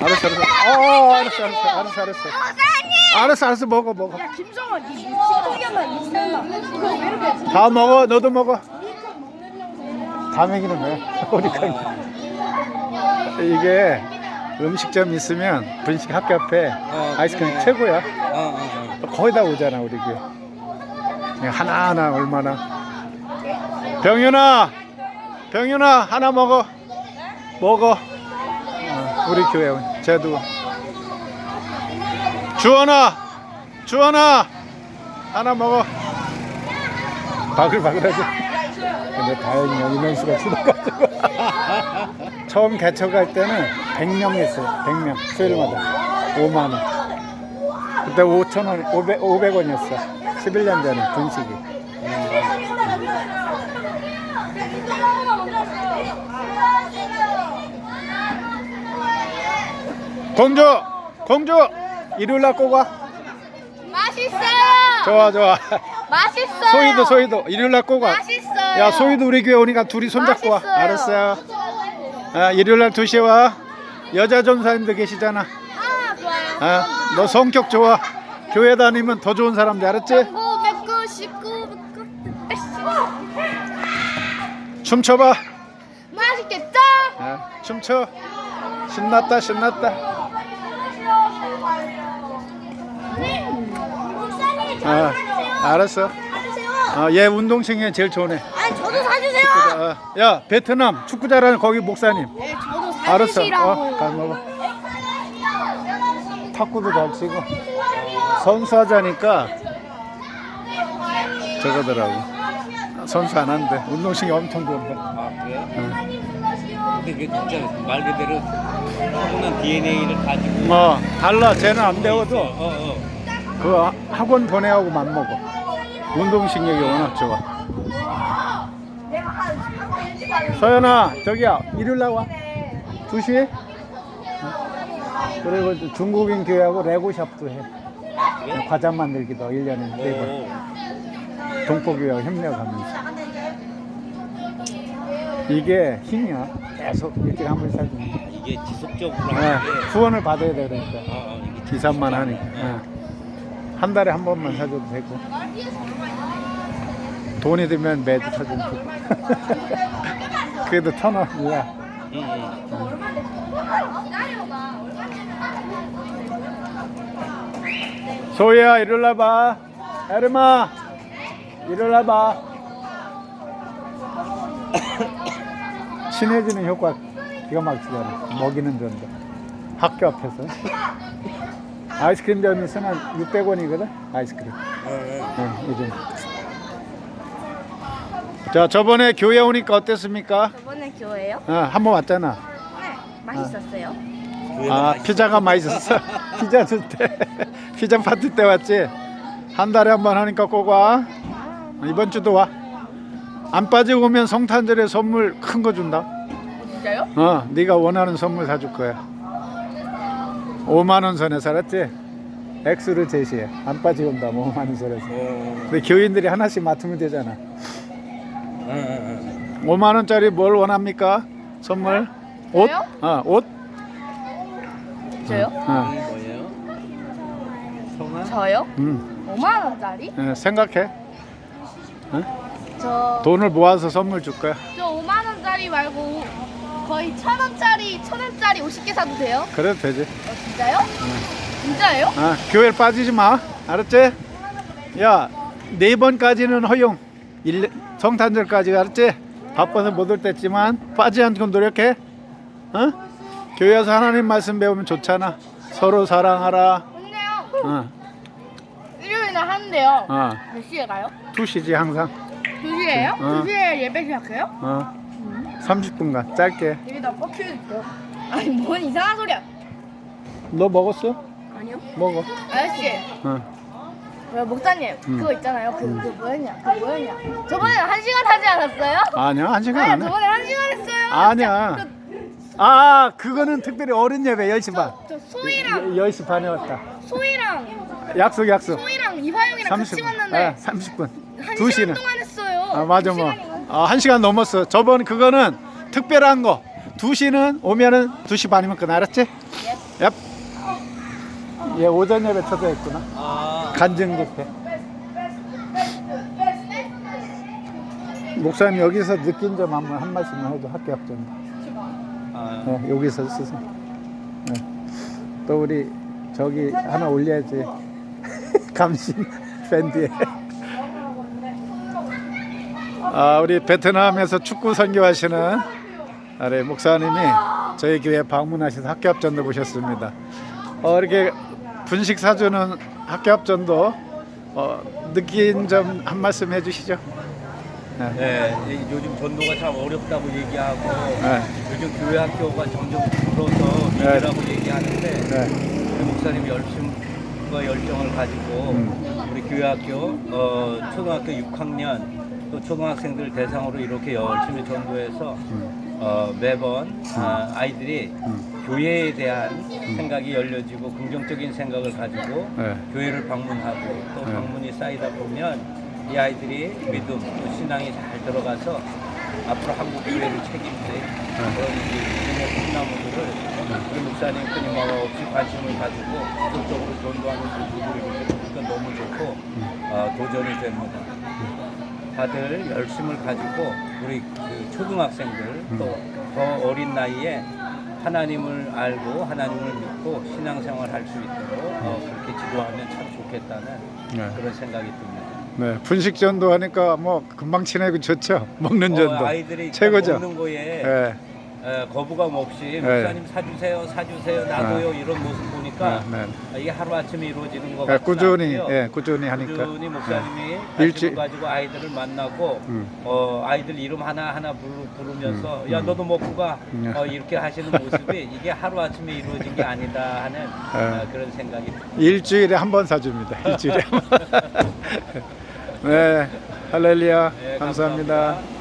알았어 알았어. 어 알았어 알았어 알았어 알았어. 알았어 알았어. 먹어 먹어. 야 김성원 니 식통이었나? 그거 왜 이렇게 다 먹어 너도 먹어. 다 먹이는 거야 우리가 이게 음식점 있으면 분식 학교 앞에 아이스크림 그래. 최고야. 어, 어, 어. 거의 다 오잖아 우리 그냥 하나하나 얼마나. 병윤아! 병윤아 하나 먹어. 먹어 어, 우리 교회 쟤도. 주원아 주원아 하나 먹어. 바글바글하지 근데 다행히 여기 명수가 줄어가지고. 처음 개척할 때는 100명 했어요 100명 수요일마다. 5만 원. 그때 5천 원, 500, 500원이었어. 11년 전에 분식이. 공주, 공주, 일요일 날 와. 맛있어요 좋아, 좋아. 맛있어요 소희도, 소희도 일요일 날 와. 맛있어요 야, 소희도 우리 교회 오니까 둘이 손잡고 와. 맛있어요. 알았어요. 아, 일요일 날 2시에 와. 여자 전사님도 계시잖아. 아 좋아요 아, 너 성격 좋아. 교회 다니면 더 좋은 사람들 알았지? 9 109 19 100 춤춰봐. 맛있겠다 아, 춤춰. 신났다, 신났다. 아, 알았어. 아, 얘 운동 신경이 제일 좋네. 아니 저도 사주세요 아, 야, 베트남 축구 잘하는 거기 목사님. 네 저도 알았어. 사주시라고 어, 가 먹어. 탁구도 잘 치고. 선수하자니까 저거더라고. 선수 안 한대. 운동 신경 엄청 좋은데. 아, 그래? 근데 그 진짜 말 그대로 타고난 DNA를 가지고. 어, 달라. 쟤는 안. 배워도 어, 어. 그 학원 보내하고 맘먹어. 운동신경이 워낙 좋아. 서연아, 저기야, 일요일 날 와. 2시에? 그리고 또 중국인 교회하고 레고샵도 해. 과자 만들기도 1년에 네 번. 오. 동포교회와 협력하면서. 이게 힘이야. 계속 일주일에 한 번씩 사주는 거. 이게 지속적으로 네. 후원을 받아야. 어, 어, 이게 기산만 하니까. 예. 한 달에 한 번만 사줘도 되고. 돈이 들면 매주 사주면 되고. 그래도 천 원이야. 응, 응. 소희야, 일어나 봐. 에르마, 일어나 봐. 친해지는 효과 기가 막히잖아. 먹이는 전도. 학교 앞에서. 아이스크림 점에서는 600원이거든. 아이스크림. 네, 요즘. 자, 저번에 교회 오니까 어땠습니까? 저번에 교회요? 어, 한번 왔잖아. 네 맛있었어요 아, 피자가 맛있었어. 피자 줄 때, 피자 파티 때 왔지. 한 달에 한 번 하니까 꼭 와. 이번 주도 와. 안 빠지고 오면 성탄절에 선물 큰 거 준다. 진짜요? 어, 네가 원하는 선물 사줄 거야. 5만 원 선에 살았지. 액수를 제시해. 안 빠지고 온다. 5만 원 선에서. 어. 근데 교인들이 하나씩 맡으면 되잖아. 응, 응, 응. 5만 원짜리 뭘 원합니까? 선물? 옷? 저요? 어, 옷? 저요? 어. 이게 뭐예요? 성아? 저요? 음. 5만 원짜리? 어, 생각해. 어? 저, 돈을 모아서 선물 줄 거야. 저 5만 원짜리 말고 거의 천 원짜리 천 원짜리 50개 사도 돼요? 그래도 되지. 어 진짜요? 진짜예요? 아, 교회를 빠지지 마. 알았지? 야, 네 번까지는 허용. 일, 성탄절까지 알았지? 바빠서 못 올 때지만 빠지지 않고 노력해. 어? 교회에서 하나님 말씀 배우면 좋잖아. 서로 사랑하라. 근데요 어, 일요일에 하는데요 어. 몇 시에 가요? 투시지 항상. 2시에요? 어. 2시에 예배 시작해요? 어. 30분간 짧게. 여기다 뻑큐있어요 아니 뭔 이상한 소리야 너 먹었어? 아니요 먹어. 아저씨 어. 왜 목사님 음. 그거 있잖아요 그, 그 뭐였냐 그 뭐였냐 저번에 한 시간 하지 않았어요? 아니야, 한 시간 아니 안 해. 저번에 한 시간 했어요 아니야. 저, 아, 그거는 특별히 어른 예배 10시 반. 저 소희랑 10시 반에 왔다. 소희랑 약속, 약속. 소희랑 이화영이랑 같이 왔는데 아, 30분. 한두 시간 시는. 동안 했어요 아, 맞아 두 뭐. 시간이면. 아, 한 시간 넘었어. 저번 그거는 특별한 거. 2시는 오면은 2시 반이면 끝 알았지? 예. 얍. 얘 오전 예배 초대했구나. 아, 간증 집회. 목사님 여기서 느낀 점 한번 한 말씀만 해도 학교 학점. 아, 네, 여기서 쓰세요. 네. 또 우리 저기 하나 올려야지. 감신 밴드에. 아 우리 베트남에서 축구 선교하시는 아래 목사님이 저희 교회 방문하셔서 학교 합전도 보셨습니다. 어, 이렇게 분식 사주는 학교 합전도 어, 느낀 점 한 말씀 해주시죠. 네. 네, 이- 요즘 전도가 참 어렵다고 얘기하고 네. 요즘 교회 학교가 점점 줄어서 위기라고 얘기하는데 네. 우리 목사님이 열심과 열정을 가지고 음. 우리 교회 학교 어, 초등학교 6학년 또 초등학생들 대상으로 이렇게 열심히 전도해서 음. 어, 매번 아, 아이들이 음. 교회에 대한 생각이 열려지고 긍정적인 생각을 가지고 네. 교회를 방문하고 또 네. 방문이 쌓이다 보면 이 아이들이 믿음 또 신앙이 잘 들어가서 앞으로 한국 교회를 책임질 그런 이제 믿음의 꿈나무들을 우리 목사님 끊임마와 없이 관심을 가지고 지속적으로 전도하는 모습을 이렇게 보니까 너무 좋고 어, 도전이 됩니다. 다들 열심을 가지고 우리 그 초등학생들 또 더 어린 나이에 하나님을 알고 하나님을 믿고 신앙생활 할 수 있도록 어, 그렇게 지도하면 참 좋겠다는 네. 그런 생각이 듭니다. 네, 분식 전도 하니까 뭐 금방 친해고 좋죠. 먹는 전도 어, 아이들이 최고죠. 먹는 거에 예, 에, 거부감 없이 네. 목사님 사주세요, 사주세요, 놔둬요 이런 모습 보니까 네, 아, 이게 하루 아침에 이루어지는 것 네, 같지 꾸준히. 예, 꾸준히 하니까. 꾸준히 목사님이 네. 관심을 일주일- 가지고 아이들을 만나고 음. 어, 아이들 이름 하나 하나 부르, 면서 음, 야 음. 너도 먹고 가 음. 어, 이렇게 하시는 모습이 이게 하루 아침에 이루어진 게 아니다 하는 어, 그런 생각이 듭니다. 일주일에 한 번 사줍니다. 일주일에 한 번. 네, 할렐루야. 네, 감사합니다. 감사합니다.